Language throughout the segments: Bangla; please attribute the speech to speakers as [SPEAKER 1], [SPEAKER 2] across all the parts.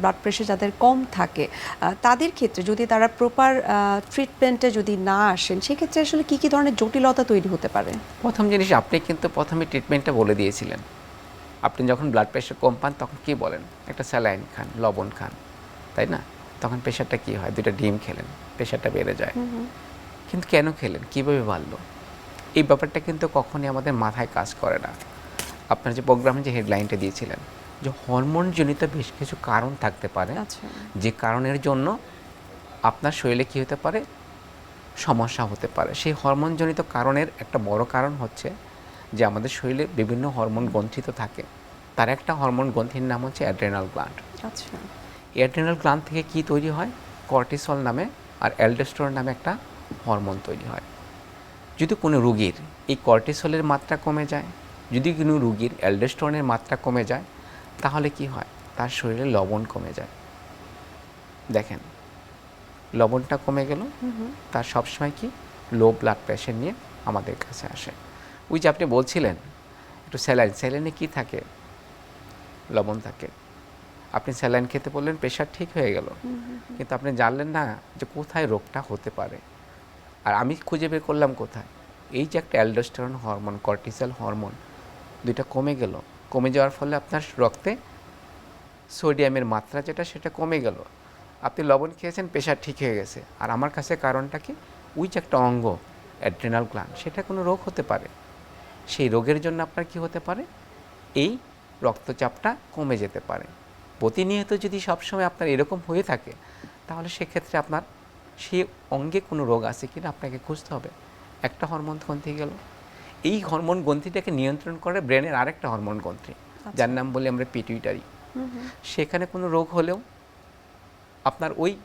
[SPEAKER 1] ব্লাড প্রেশার যাদের কম থাকে তাদের ক্ষেত্রে যদি তারা প্রপার ট্রিটমেন্টে যদি না আসেন সেক্ষেত্রে আসলে কি কি ধরনের জটিলতা তৈরি হতে পারে?
[SPEAKER 2] প্রথম জিনিস আপনি কিন্তু প্রথমে ট্রিটমেন্টটা বলে দিয়েছিলেন। আপনি যখন ব্লাড প্রেশার কম পান তখন কি বলেন? একটা স্যালাইন খান লবণ খান তাই না? তখন প্রেশারটা কি হয়? দুটো ডিম খেলেন প্রেশারটা বেড়ে যায়। কিন্তু কেন খেলেন? কীভাবে বাড়লো? এই ব্যাপারটা কিন্তু কখনই আমাদের মাথায় কাজ করে না। আপনার যে প্রোগ্রামে যে হেডলাইনটা দিয়েছিলেন যে হরমোনজনিত বেশ কিছু কারণ থাকতে পারে।
[SPEAKER 1] আচ্ছা।
[SPEAKER 2] যে কারণের জন্য আপনার শরীরে কী হতে পারে? সমস্যা হতে পারে। সেই হরমোনজনিত কারণের একটা বড় কারণ হচ্ছে যে আমাদের শরীরে বিভিন্ন হরমোন গ্রন্থিত থাকে। তার একটা হরমোন গ্রন্থির নাম হচ্ছে অ্যাড্রেনাল গ্ল্যান্ড।
[SPEAKER 1] আচ্ছা।
[SPEAKER 2] অ্যাড্রেনাল গ্ল্যান্ড থেকে কি তৈরি হয়? কর্টিসল নামে আর অ্যালডোস্টেরন নামে একটা হরমোন তৈরি হয়। যদি কোনো রুগীর এই কর্টিসলের মাত্রা কমে যায় যদি কোনো রুগীর অ্যালডোস্টেরনের মাত্রা কমে যায় তাহলে কি হয়? তার শরীরে লবণ কমে যায়। দেখেন লবণটা কমে গেল। তার সবসময় কি? লো ব্লাড প্রেশার নিয়ে আমাদের কাছে আসে। ওই যে আপনি বলছিলেন একটু স্যালাইন স্যালাইনে কি থাকে? লবণ থাকে। আপনি স্যালাইন খেতে বললেন প্রেশার ঠিক হয়ে গেল। কিন্তু আপনি জানলেন না যে কোথায় রোগটা হতে পারে। আর আমি খুঁজে বের করলাম কোথায়? এই যে একটা অ্যালডোস্টেরন হরমোন কর্টিসল হরমোন দুইটা কমে গেল। কমে যাওয়ার ফলে আপনার রক্তে সোডিয়ামের মাত্রা যেটা, সেটা কমে গেল। আপনি লবণ খেয়েছেন প্রেশার ঠিক হয়ে গেছে। আর আমার কাছে কারণটা কি? যে একটা অঙ্গ, অ্যাড্রেনাল গ্ল্যান্ড, সেটা কোনো রোগ হতে পারে। সেই রোগের জন্য আপনার কি হতে পারে? এই রক্তচাপটা কমে যেতে পারে। প্রতিনিয়ত যদি সবসময় আপনার এরকম হয়ে থাকে, তাহলে সেক্ষেত্রে আপনার সেই অঙ্গে কোনো রোগ আছে কিনা আপনাকে খুঁজতে হবে। একটা হরমোন গ্রন্থি গেল। এই হরমোন গ্রন্থিটাকে নিয়ন্ত্রণ করে ব্রেনের আরেকটা হরমোন গ্রন্থি যার নাম বলি আমরা পিটুইটারি সেখানে কোনো রোগ হলেও আপনার ওই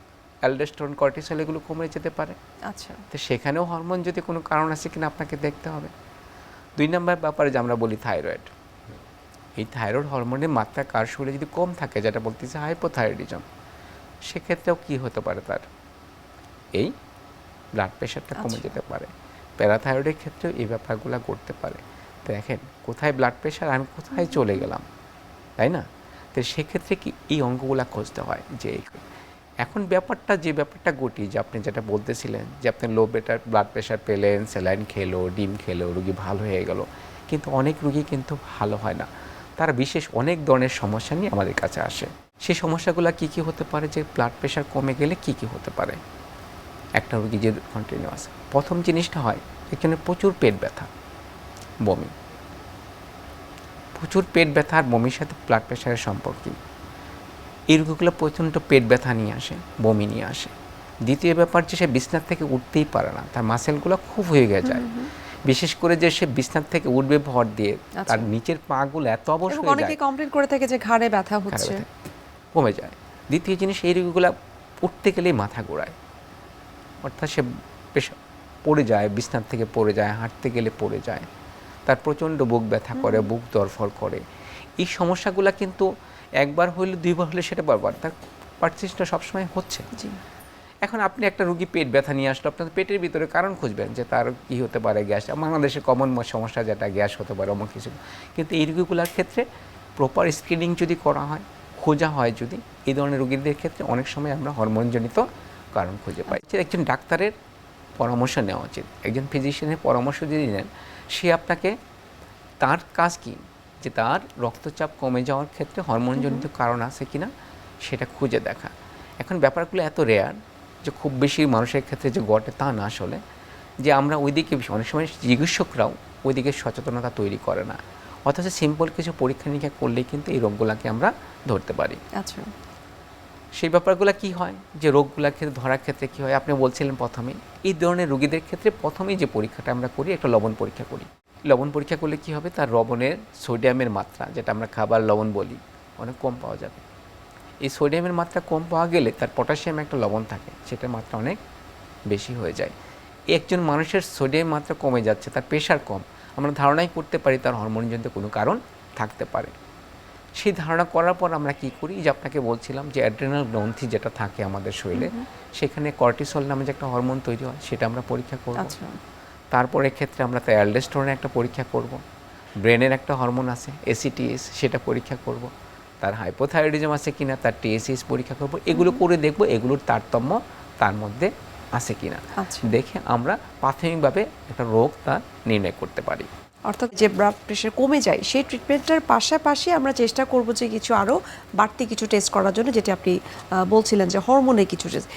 [SPEAKER 2] অ্যালডোস্টেরন কর্টিসল এগুলো কমে যেতে পারে।
[SPEAKER 1] আচ্ছা।
[SPEAKER 2] তো সেখানেও হরমোন যদি কোনো কারণ আছে কিনা আপনাকে দেখতে হবে। দুই নম্বর ব্যাপারে যে আমরা বলি থাইরয়েড এই থাইরয়েড হরমোনের মাত্রা কার শরীরে যদি কম থাকে যেটা বলতেছে হাইপোথাইরয়েডিজম সেক্ষেত্রেও কি হতে পারে তার? এই ব্লাড প্রেশারটা কমে
[SPEAKER 1] আচ্ছা।
[SPEAKER 2] যেতে পারে। প্যারাথাইরয়েডের ক্ষেত্রেও এই ব্যাপারগুলো ঘটতে পারে। তো দেখেন, কোথায় ব্লাড প্রেশার আমি কোথায় চলে গেলাম, তাই না? তো সেক্ষেত্রে কি এই অঙ্গগুলা খুঁজতে হয় যে এখন ব্যাপারটা, যে ব্যাপারটা ঘটি, যে আপনি যেটা বলতেছিলেন যে আপনি লো বেটার ব্লাড প্রেশার পেলেন স্যালাইন খেলো, ডিম খেলো, রুগী ভালো হয়ে গেল, কিন্তু অনেক রুগী কিন্তু ভালো হয় না। তারা বিশেষ অনেক ধরনের সমস্যা নিয়ে আমাদের কাছে আসে। সেই সমস্যাগুলো কি কি হতে পারে? যে ব্লাড প্রেশার কমে গেলে কি কি হতে পারে? একটা রুগী যে কন্টিনিউয়াস প্রথম জিনিসটা হয় এখানে প্রচুর পেট ব্যথা বমি। প্রচুর পেট ব্যথা আর বমির সাথে ব্লাড প্রেশারের সম্পর্ক এই রোগগুলো প্রচণ্ড পেট ব্যথা নিয়ে আসে বমি নিয়ে আসে। দ্বিতীয় ব্যাপার যে সে বিছনার থেকে উঠতেই পারে না তার মাসেলগুলো খুব হয়ে গে যায় বিশেষ করে যে সে বিছনার থেকে উঠবে ভর দিয়ে তার নিচের পাগুলো এত অবশ
[SPEAKER 1] এবং
[SPEAKER 2] হয়ে
[SPEAKER 1] অনেকে কমপ্লেন করে থাকে যে ঘাড়ে ব্যথা হচ্ছে।
[SPEAKER 2] কমে যায়। দ্বিতীয় জিনিস এই রোগগুলো উঠতে গেলেই মাথা ঘোরায় অর্থাৎ সে বেশ পড়ে যায় বিছনার থেকে পড়ে যায় হাঁটতে গেলে পড়ে যায়। তার প্রচণ্ড বুক ব্যথা করে বুক দরফর করে। এই সমস্যাগুলো কিন্তু একবার হইলে দুইবার হলে সেটা বারবার। তার পারচিসটা সবসময় হচ্ছে। এখন আপনি একটা রুগী পেট ব্যথা নিয়ে আসলো আপনার পেটের ভিতরে কারণ খুঁজবেন যে তার কি হতে পারে গ্যাস বাংলাদেশে কমন সমস্যা যেটা গ্যাস হতে পারে অমুক কিছু। কিন্তু এই রুগীগুলোর ক্ষেত্রে প্রপার স্ক্রিনিং যদি করা হয় খোঁজা হয় যদি এই ধরনের রুগীদের ক্ষেত্রে অনেক সময় আমরা হরমোনজনিত কারণ খুঁজে পাই যে একজন ডাক্তারের পরামর্শ নেওয়া উচিত। একজন ফিজিশিয়ানের পরামর্শ যদি নেন সে আপনাকে তার কাজ কি? যে তার রক্তচাপ কমে যাওয়ার ক্ষেত্রে হরমোনজনিত কারণ আছে কিনা সেটা খুঁজে দেখা। এখন ব্যাপারগুলো এত রেয়ার যে খুব বেশি মানুষের ক্ষেত্রে যে ঘটে তা না আসলে যে আমরা ওইদিকে অনেক সময় চিকিৎসকরাও ওইদিকে সচেতনতা তৈরি করে না। অথচ সিম্পল কিছু পরীক্ষা নিরীক্ষা করলেই কিন্তু এই রোগগুলোকে আমরা ধরতে পারি।
[SPEAKER 1] আচ্ছা।
[SPEAKER 2] সেই ব্যাপারগুলো কি হয়? যে রোগগুলোর ক্ষেত্রে, ধরার ক্ষেত্রে কি হয়? আপনি বলছিলেন প্রথমে। এই ধরনের রোগীদের ক্ষেত্রে প্রথমেই যে পরীক্ষাটা আমরা করি, একটা লবণ পরীক্ষা করি। লবণ পরীক্ষা করলে কি হবে? তার লবণের সোডিয়ামের মাত্রা, যেটা আমরা খাবার লবণ বলি, অনেক কম পাওয়া যাবে। এই সোডিয়ামের মাত্রা কম পাওয়া গেলে তার পটাশিয়াম একটা লবণ থাকে, সেটার মাত্রা অনেক বেশি হয়ে যায়। একজন মানুষের সোডিয়াম মাত্রা কমে যাচ্ছে, তার প্রেশার কম। আমরা ধারণাই করতে পারি তার হরমোনজনিত কোনো কারণ থাকতে পারে। সেই ধারণা করার পর আমরা কি করি? যে আপনাকে বলছিলাম যে অ্যাড্রেনাল গ্রন্থি যেটা থাকে আমাদের শরীরে সেখানে কর্টিসল নামে যে একটা হরমোন তৈরি হয় সেটা আমরা পরীক্ষা করব।
[SPEAKER 1] আচ্ছা।
[SPEAKER 2] তারপর এক্ষেত্রে আমরা তো অ্যালডোস্টেরনের একটা পরীক্ষা করব। ব্রেনের একটা হরমোন আছে এসিটিএস সেটা পরীক্ষা করব। তার হাইপোথাইরয়েডিজম আছে কিনা তার টিএসএস পরীক্ষা করব। এগুলো করে দেখব এগুলোর তারতম্য তার মধ্যে আছে কিনা।
[SPEAKER 1] আচ্ছা।
[SPEAKER 2] দেখে আমরা প্রাথমিকভাবে একটা রোগ তা নির্ণয় করতে পারি।
[SPEAKER 1] অর্থাৎ যে ব্লাড প্রেশার কমে যায় সেই ট্রিটমেন্টের পাশাপাশি আমরা চেষ্টা করব যে কিছু আরও বাড়তি কিছু টেস্ট করার জন্য যেটা আপনি আহ, বলছিলেন যে হরমোনের কিছু টেস্ট